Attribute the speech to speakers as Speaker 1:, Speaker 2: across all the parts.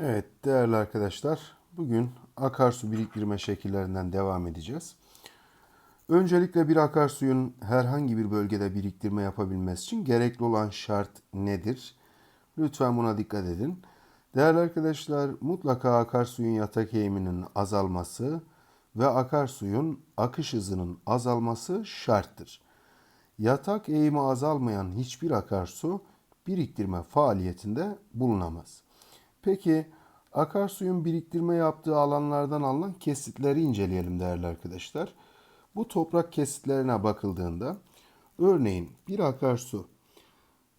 Speaker 1: Evet değerli arkadaşlar bugün akarsu biriktirme şekillerinden devam edeceğiz. Öncelikle bir akarsuyun herhangi bir bölgede biriktirme yapabilmesi için gerekli olan şart nedir? Lütfen buna dikkat edin. Değerli arkadaşlar mutlaka akarsuyun yatak eğiminin azalması ve akarsuyun akış hızının azalması şarttır. Yatak eğimi azalmayan hiçbir akarsu biriktirme faaliyetinde bulunamaz. Peki akarsuyun biriktirme yaptığı alanlardan alınan kesitleri inceleyelim değerli arkadaşlar. Bu toprak kesitlerine bakıldığında örneğin bir akarsu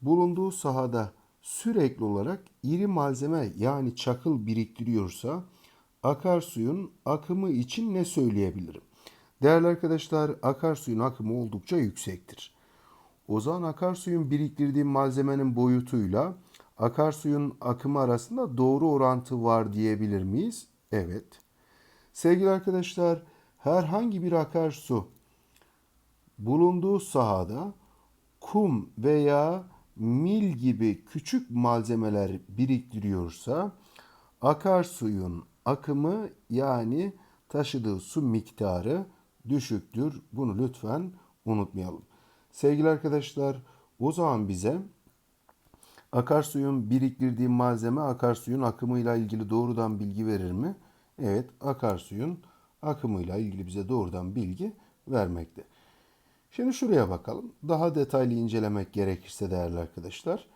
Speaker 1: bulunduğu sahada sürekli olarak iri malzeme yani çakıl biriktiriyorsa akarsuyun akımı için ne söyleyebilirim? Değerli arkadaşlar akarsuyun akımı oldukça yüksektir. O zaman akarsuyun biriktirdiği malzemenin boyutuyla akarsuyun akımı arasında doğru orantı var diyebilir miyiz? Evet. Sevgili arkadaşlar, herhangi bir akarsu bulunduğu sahada kum veya mil gibi küçük malzemeler biriktiriyorsa akarsuyun akımı yani taşıdığı su miktarı düşüktür. Bunu lütfen unutmayalım. Sevgili arkadaşlar, o zaman bize Akarsuyun biriktirdiği malzeme akarsuyun akımıyla ilgili doğrudan bilgi verir mi? Evet, akarsuyun akımıyla ilgili bize doğrudan bilgi vermekte. Şimdi şuraya bakalım. Daha detaylı incelemek gerekirse değerli arkadaşlar.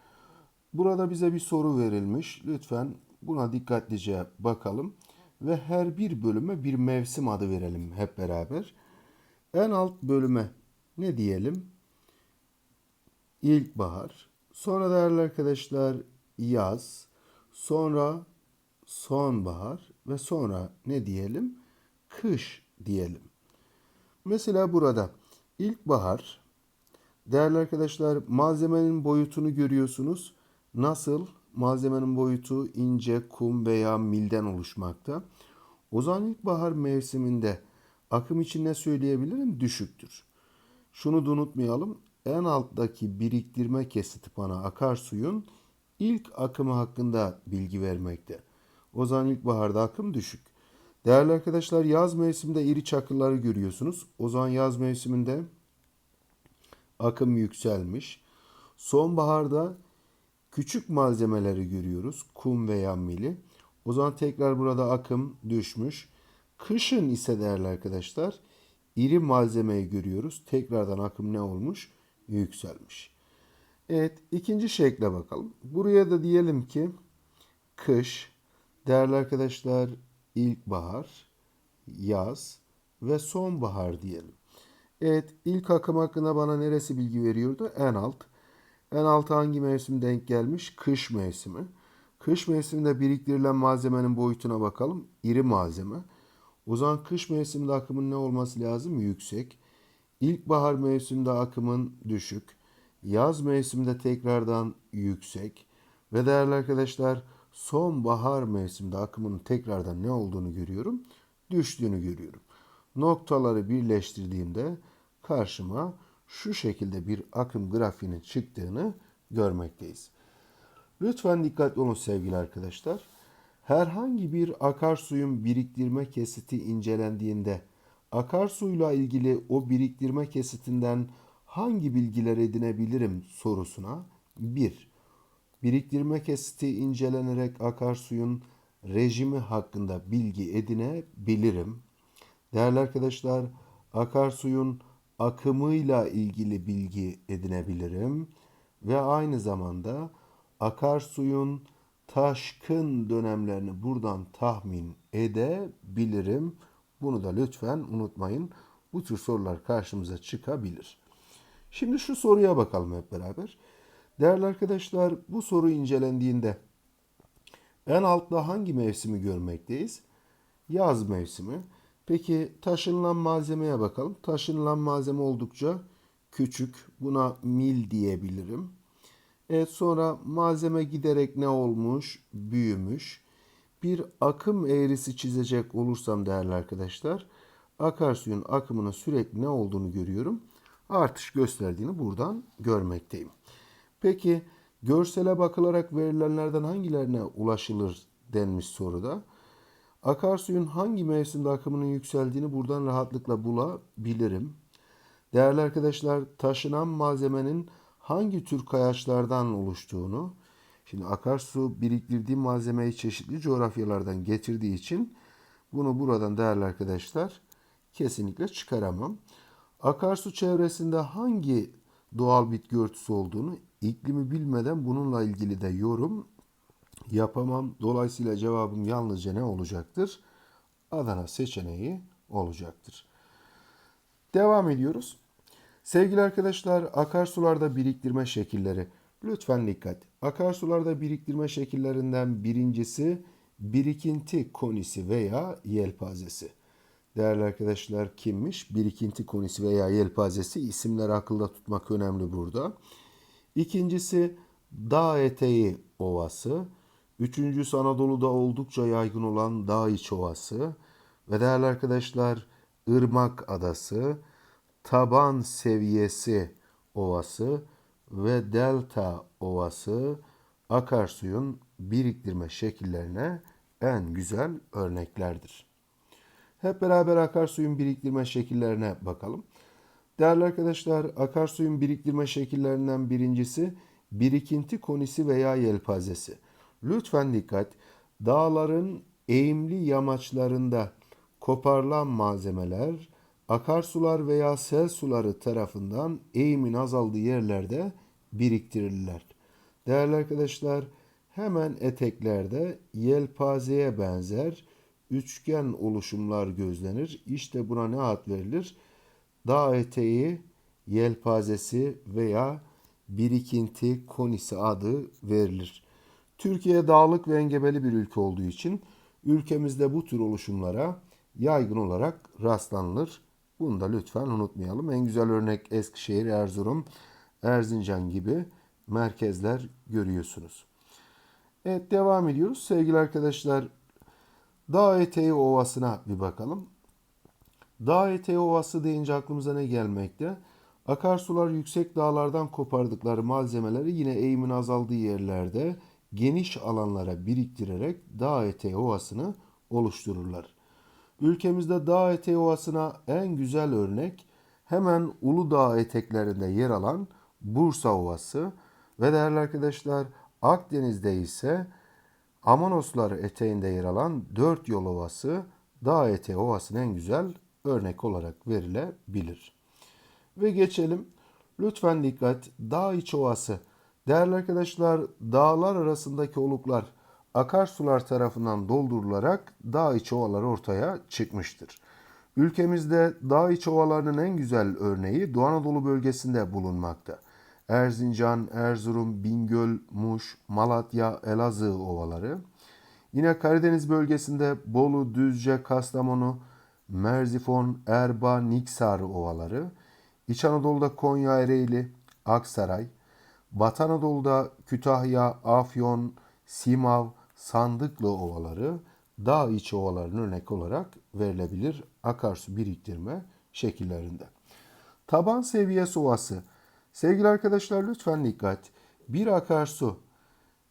Speaker 1: Burada bize bir soru verilmiş. Lütfen buna dikkatlice bakalım ve her bir bölüme bir mevsim adı verelim hep beraber. En alt bölüme ne diyelim? İlkbahar, Sonra değerli arkadaşlar yaz, sonra sonbahar ve sonra ne diyelim? Kış diyelim. Mesela burada ilkbahar değerli arkadaşlar malzemenin boyutunu görüyorsunuz. Nasıl? Malzemenin boyutu ince kum veya milden oluşmakta. O zaman ilkbahar mevsiminde akım için ne söyleyebilirim? Düşüktür. Şunu da unutmayalım en alttaki biriktirme kesiti bana akarsuyun ilk akımı hakkında bilgi vermekte. O zaman ilkbaharda akım düşük. Değerli arkadaşlar yaz mevsiminde iri çakılları görüyorsunuz. O zaman yaz mevsiminde akım yükselmiş. Sonbaharda küçük malzemeleri görüyoruz. Kum veya mili. O zaman tekrar burada akım düşmüş. Kışın ise değerli arkadaşlar iri malzemeyi görüyoruz. Tekrardan akım ne olmuş? Yükselmiş. Evet ikinci şekle bakalım. Buraya da diyelim ki kış, değerli arkadaşlar ilkbahar, yaz ve sonbahar diyelim. Evet ilk akım hakkında bana neresi bilgi veriyordu? En alt. En alt hangi mevsim denk gelmiş? Kış mevsimi. Kış mevsiminde biriktirilen malzemenin boyutuna bakalım. İri malzeme. O zaman kış mevsiminde akımın ne olması lazım? Yüksek. İlkbahar mevsiminde akımın düşük, yaz mevsiminde tekrardan yüksek ve değerli arkadaşlar sonbahar mevsiminde akımın tekrardan ne olduğunu görüyorum? Düştüğünü görüyorum. Noktaları birleştirdiğimde karşıma şu şekilde bir akım grafiğinin çıktığını görmekteyiz. Lütfen dikkatli olun sevgili arkadaşlar. Herhangi bir akarsuyun biriktirme kesiti incelendiğinde akarsuyla ilgili o biriktirme kesitinden hangi bilgiler edinebilirim sorusuna 1. Biriktirme kesiti incelenerek akarsuyun rejimi hakkında bilgi edinebilirim. Değerli arkadaşlar, akarsuyun akımıyla ilgili bilgi edinebilirim ve aynı zamanda akarsuyun taşkın dönemlerini buradan tahmin edebilirim. Bunu da lütfen unutmayın. Bu tür sorular karşımıza çıkabilir. Şimdi şu soruya bakalım hep beraber. Değerli arkadaşlar bu soru incelendiğinde en altta hangi mevsimi görmekteyiz? Yaz mevsimi. Peki taşınılan malzemeye bakalım. Taşınılan malzeme oldukça küçük. Buna mil diyebilirim. Evet sonra malzeme giderek ne olmuş? Büyümüş bir akım eğrisi çizecek olursam değerli arkadaşlar akarsuyun akımının sürekli ne olduğunu görüyorum. Artış gösterdiğini buradan görmekteyim. Peki görsele bakılarak verilenlerden hangilerine ulaşılır denmiş soruda. Akarsuyun hangi mevsimde akımının yükseldiğini buradan rahatlıkla bulabilirim. Değerli arkadaşlar, taşınan malzemenin hangi tür kayaçlardan oluştuğunu, şimdi akarsu biriktirdiği malzemeyi çeşitli coğrafyalardan getirdiği için bunu buradan değerli arkadaşlar kesinlikle çıkaramam. Akarsu çevresinde hangi doğal bitki örtüsü olduğunu iklimi bilmeden bununla ilgili de yorum yapamam. Dolayısıyla cevabım yalnızca ne olacaktır? Adana seçeneği olacaktır. Devam ediyoruz. Sevgili arkadaşlar, akarsularda biriktirme şekilleri. Lütfen dikkat. Akarsularda biriktirme şekillerinden birincisi birikinti konisi veya yelpazesi. Değerli arkadaşlar kimmiş? Birikinti konisi veya yelpazesi isimleri akılda tutmak önemli burada. İkincisi dağ eteği ovası. Üçüncüsü Anadolu'da oldukça yaygın olan dağ iç ovası. Ve değerli arkadaşlar ırmak adası, taban seviyesi ovası ve delta ovası akarsuyun biriktirme şekillerine en güzel örneklerdir. Hep beraber akarsuyun biriktirme şekillerine bakalım. Değerli arkadaşlar, akarsuyun biriktirme şekillerinden birincisi birikinti konisi veya yelpazesi. Lütfen dikkat. Dağların eğimli yamaçlarında koparılan malzemeler akarsular veya sel suları tarafından eğimin azaldığı yerlerde biriktirirler. Değerli arkadaşlar, hemen eteklerde yelpazeye benzer üçgen oluşumlar gözlenir. İşte buna ne ad verilir? Dağ eteği yelpazesi veya birikinti konisi adı verilir. Türkiye dağlık ve engebeli bir ülke olduğu için ülkemizde bu tür oluşumlara yaygın olarak rastlanılır. Bunu da lütfen unutmayalım. En güzel örnek Eskişehir, Erzurum, Erzincan gibi merkezler görüyorsunuz. Evet devam ediyoruz. Sevgili arkadaşlar Dağ eteği ovasına bir bakalım. Dağ eteği ovası deyince aklımıza ne gelmekte? Akarsular yüksek dağlardan kopardıkları malzemeleri yine eğimin azaldığı yerlerde geniş alanlara biriktirerek dağ eteği ovasını oluştururlar. Ülkemizde dağ eteği ovasına en güzel örnek hemen Uludağ eteklerinde yer alan Bursa Ovası ve değerli arkadaşlar Akdeniz'de ise Amanoslar eteğinde yer alan Dört Yol Ovası Dağ Eteği Ovası'nın en güzel örnek olarak verilebilir. Ve geçelim. Lütfen dikkat. Dağ iç ovası. Değerli arkadaşlar dağlar arasındaki oluklar akarsular tarafından doldurularak dağ iç ovalar ortaya çıkmıştır. Ülkemizde dağ iç ovalarının en güzel örneği Doğu Anadolu bölgesinde bulunmakta. Erzincan, Erzurum, Bingöl, Muş, Malatya, Elazığ ovaları. Yine Karadeniz bölgesinde Bolu, Düzce, Kastamonu, Merzifon, Erba, Niksar ovaları. İç Anadolu'da Konya, Ereğli, Aksaray. Batı Anadolu'da Kütahya, Afyon, Simav, Sandıklı ovaları dağ içi ovaların örnek olarak verilebilir akarsu biriktirme şekillerinde. Taban seviyesi ovası Sevgili arkadaşlar lütfen dikkat. Bir akarsu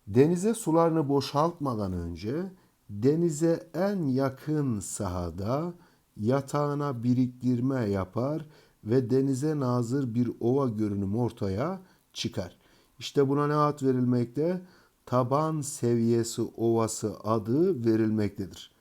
Speaker 1: denize sularını boşaltmadan önce denize en yakın sahada yatağına biriktirme yapar ve denize nazır bir ova görünümü ortaya çıkar. İşte buna ne ad verilmekte? Taban seviyesi ovası adı verilmektedir.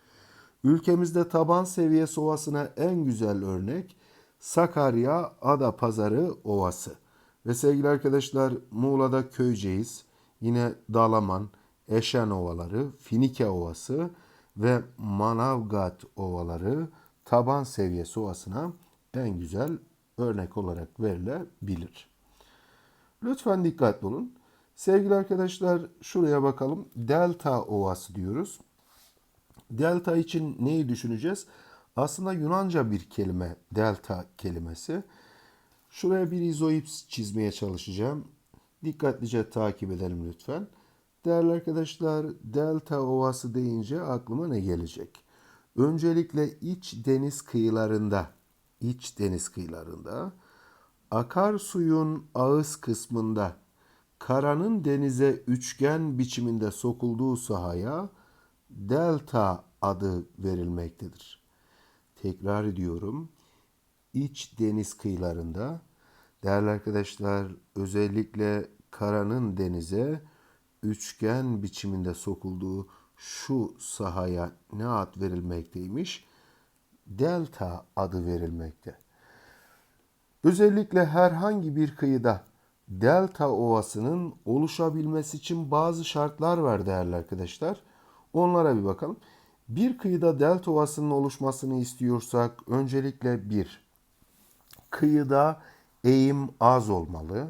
Speaker 1: Ülkemizde taban seviyesi ovasına en güzel örnek Sakarya Ada Pazarı Ovası. Ve sevgili arkadaşlar Muğla'da Köyceğiz, yine Dalaman, Eşen Ovaları, Finike Ovası ve Manavgat Ovaları taban seviyesi ovasına en güzel örnek olarak verilebilir. Lütfen dikkatli olun. Sevgili arkadaşlar şuraya bakalım. Delta Ovası diyoruz. Delta için neyi düşüneceğiz? Aslında Yunanca bir kelime delta kelimesi. Şuraya bir izoips çizmeye çalışacağım. Dikkatlice takip edelim lütfen. Değerli arkadaşlar, delta ovası deyince aklıma ne gelecek? Öncelikle iç deniz kıyılarında, iç deniz kıyılarında akarsuyun ağız kısmında karanın denize üçgen biçiminde sokulduğu sahaya delta adı verilmektedir. Tekrar ediyorum. İç deniz kıyılarında değerli arkadaşlar özellikle karanın denize üçgen biçiminde sokulduğu şu sahaya ne ad verilmekteymiş? Delta adı verilmekte. Özellikle herhangi bir kıyıda delta ovasının oluşabilmesi için bazı şartlar var değerli arkadaşlar. Onlara bir bakalım. Bir kıyıda delta ovasının oluşmasını istiyorsak öncelikle bir, kıyıda eğim az olmalı.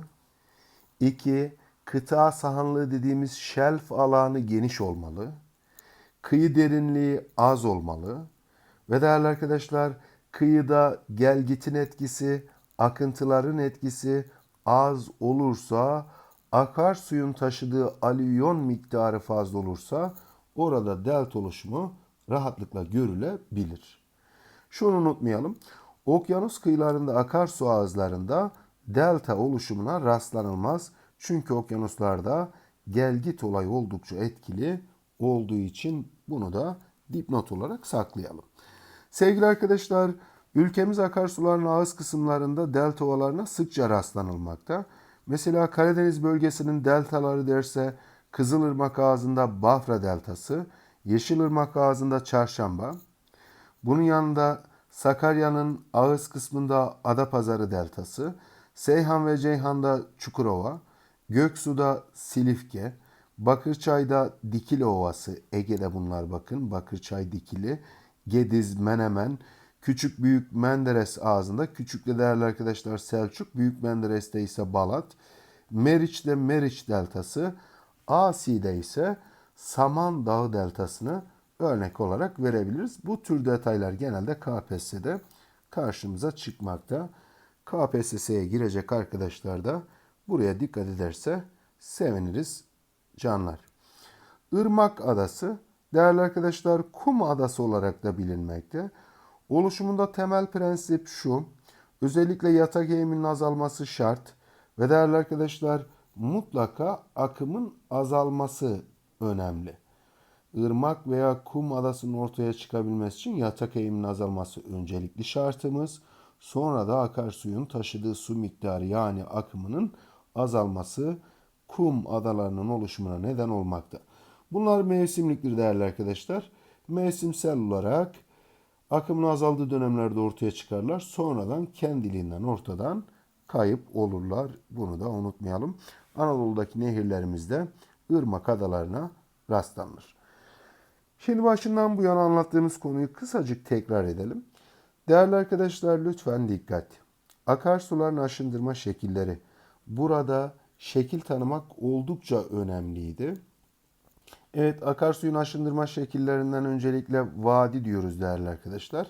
Speaker 1: İki, kıta sahanlığı dediğimiz şelf alanı geniş olmalı. Kıyı derinliği az olmalı. Ve değerli arkadaşlar kıyıda gelgitin etkisi, akıntıların etkisi az olursa, akarsuyun taşıdığı alüvyon miktarı fazla olursa orada delta oluşumu rahatlıkla görülebilir. Şunu unutmayalım. Okyanus kıyılarında akarsu ağızlarında delta oluşumuna rastlanılmaz. Çünkü okyanuslarda gelgit olayı oldukça etkili olduğu için bunu da dipnot olarak saklayalım. Sevgili arkadaşlar, ülkemiz akarsuların ağız kısımlarında delta ovalarına sıkça rastlanılmakta. Mesela Karadeniz bölgesinin deltaları derse Kızılırmak ağzında Bafra deltası, Yeşilırmak ağzında Çarşamba. Bunun yanında Sakarya'nın ağız kısmında Adapazarı deltası, Seyhan ve Ceyhan'da Çukurova, Göksu'da Silifke, Bakırçay'da Dikili Ovası, Ege'de bunlar bakın, Bakırçay Dikili, Gediz, Menemen, Küçük Büyük Menderes ağzında, küçükte değerli arkadaşlar Selçuk, Büyük Menderes'te ise Balat, Meriç'te Meriç deltası, Asi'de ise Saman Dağı deltasını örnek olarak verebiliriz. Bu tür detaylar genelde KPSS'de karşımıza çıkmakta. KPSS'ye girecek arkadaşlar da buraya dikkat ederse seviniriz canlar. Irmak Adası değerli arkadaşlar kum adası olarak da bilinmekte. Oluşumunda temel prensip şu. Özellikle yatak eğiminin azalması şart. Ve değerli arkadaşlar mutlaka akımın azalması önemli. Irmak veya kum adasının ortaya çıkabilmesi için yatak eğiminin azalması öncelikli şartımız. Sonra da akarsuyun taşıdığı su miktarı yani akımının azalması kum adalarının oluşumuna neden olmakta. Bunlar mevsimliktir değerli arkadaşlar. Mevsimsel olarak akımın azaldığı dönemlerde ortaya çıkarlar. Sonradan kendiliğinden ortadan kayıp olurlar. Bunu da unutmayalım. Anadolu'daki nehirlerimizde ırmak adalarına rastlanır. Şimdi başından bu yana anlattığımız konuyu kısacık tekrar edelim. Değerli arkadaşlar lütfen dikkat. Akarsuların aşındırma şekilleri. Burada şekil tanımak oldukça önemliydi. Evet akarsuyun aşındırma şekillerinden öncelikle vadi diyoruz değerli arkadaşlar.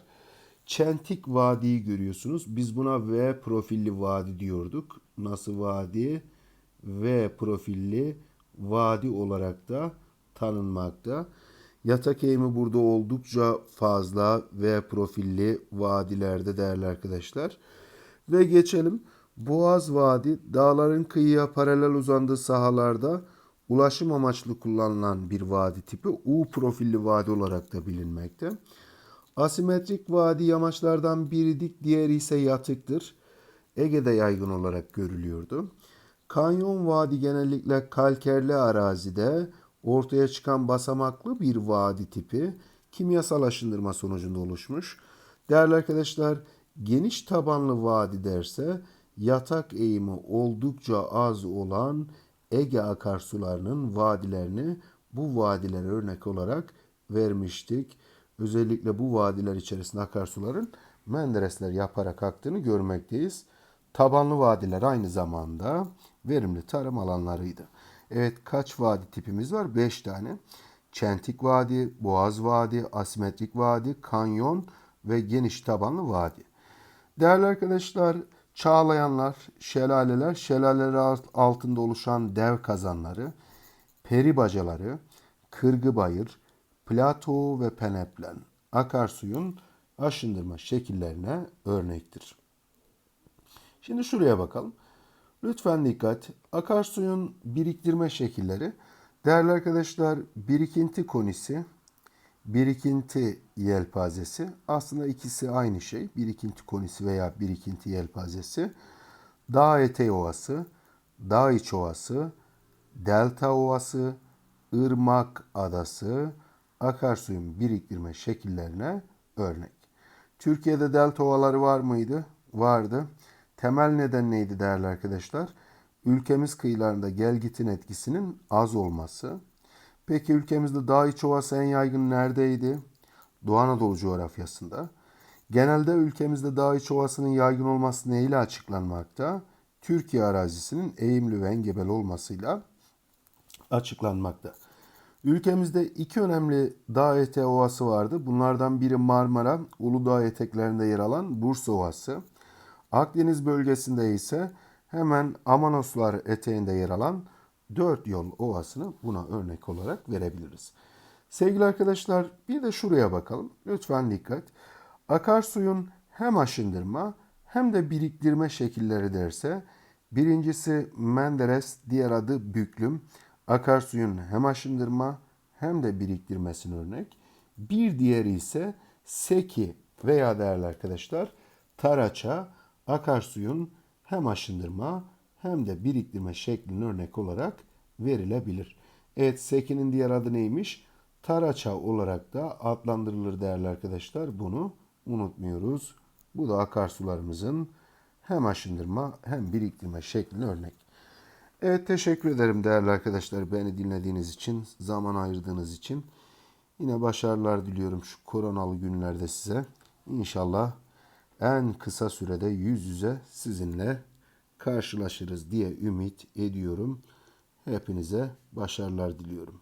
Speaker 1: Çentik vadiyi görüyorsunuz. Biz buna V profilli vadi diyorduk. Nasıl vadi? V profilli vadi olarak da tanınmakta. Yatak eğimi burada oldukça fazla V profilli vadilerde değerli arkadaşlar. Ve geçelim. Boğaz Vadi dağların kıyıya paralel uzandığı sahalarda ulaşım amaçlı kullanılan bir vadi tipi U profilli vadi olarak da bilinmekte. Asimetrik vadi yamaçlardan biri dik diğeri ise yatıktır. Ege'de yaygın olarak görülüyordu. Kanyon vadi genellikle kalkerli arazide ortaya çıkan basamaklı bir vadi tipi kimyasal aşındırma sonucunda oluşmuş. Değerli arkadaşlar geniş tabanlı vadi derse yatak eğimi oldukça az olan Ege akarsularının vadilerini bu vadilere örnek olarak vermiştik. Özellikle bu vadiler içerisinde akarsuların menderesler yaparak aktığını görmekteyiz. Tabanlı vadiler aynı zamanda verimli tarım alanlarıydı. Evet kaç vadi tipimiz var? 5 tane. Çentik vadi, boğaz vadi, asimetrik vadi, kanyon ve geniş tabanlı vadi. Değerli arkadaşlar, çağlayanlar, şelaleler, şelaleler altında oluşan dev kazanları, peri bacaları, kırgı bayır, plato ve peneplen akarsuyun aşındırma şekillerine örnektir. Şimdi şuraya bakalım. Lütfen dikkat. Akarsuyun biriktirme şekilleri. Değerli arkadaşlar, birikinti konisi, birikinti yelpazesi. Aslında ikisi aynı şey. Birikinti konisi veya birikinti yelpazesi. Dağ eteği ovası, dağ iç ovası, delta ovası, ırmak adası, akarsuyun biriktirme şekillerine örnek. Türkiye'de delta ovaları var mıydı? Vardı. Temel neden neydi değerli arkadaşlar? Ülkemiz kıyılarında gelgitin etkisinin az olması. Peki ülkemizde dağ iç ovası en yaygın neredeydi? Doğu Anadolu coğrafyasında. Genelde ülkemizde dağ iç ovasının yaygın olması neyle açıklanmakta? Türkiye arazisinin eğimli ve engebeli olmasıyla açıklanmakta. Ülkemizde iki önemli dağ eteği ovası vardı. Bunlardan biri Marmara, Uludağ eteklerinde yer alan Bursa Ovası. Akdeniz bölgesinde ise hemen Amanoslar eteğinde yer alan Dört Yol Ovası'nı buna örnek olarak verebiliriz. Sevgili arkadaşlar bir de şuraya bakalım. Lütfen dikkat. Akarsuyun hem aşındırma hem de biriktirme şekilleri derse birincisi Menderes diğer adı büklüm. Akarsuyun hem aşındırma hem de biriktirmesine örnek. Bir diğeri ise seki veya değerli arkadaşlar taraça akarsuyun hem aşındırma hem de biriktirme şeklinin örnek olarak verilebilir. Evet sekinin diğer adı neymiş? Taraça olarak da adlandırılır değerli arkadaşlar. Bunu unutmuyoruz. Bu da akarsularımızın hem aşındırma hem biriktirme şekline örnek. Evet teşekkür ederim değerli arkadaşlar beni dinlediğiniz için, zaman ayırdığınız için. Yine başarılar diliyorum şu koronalı günlerde size. İnşallah en kısa sürede yüz yüze sizinle karşılaşırız diye ümit ediyorum. Hepinize başarılar diliyorum.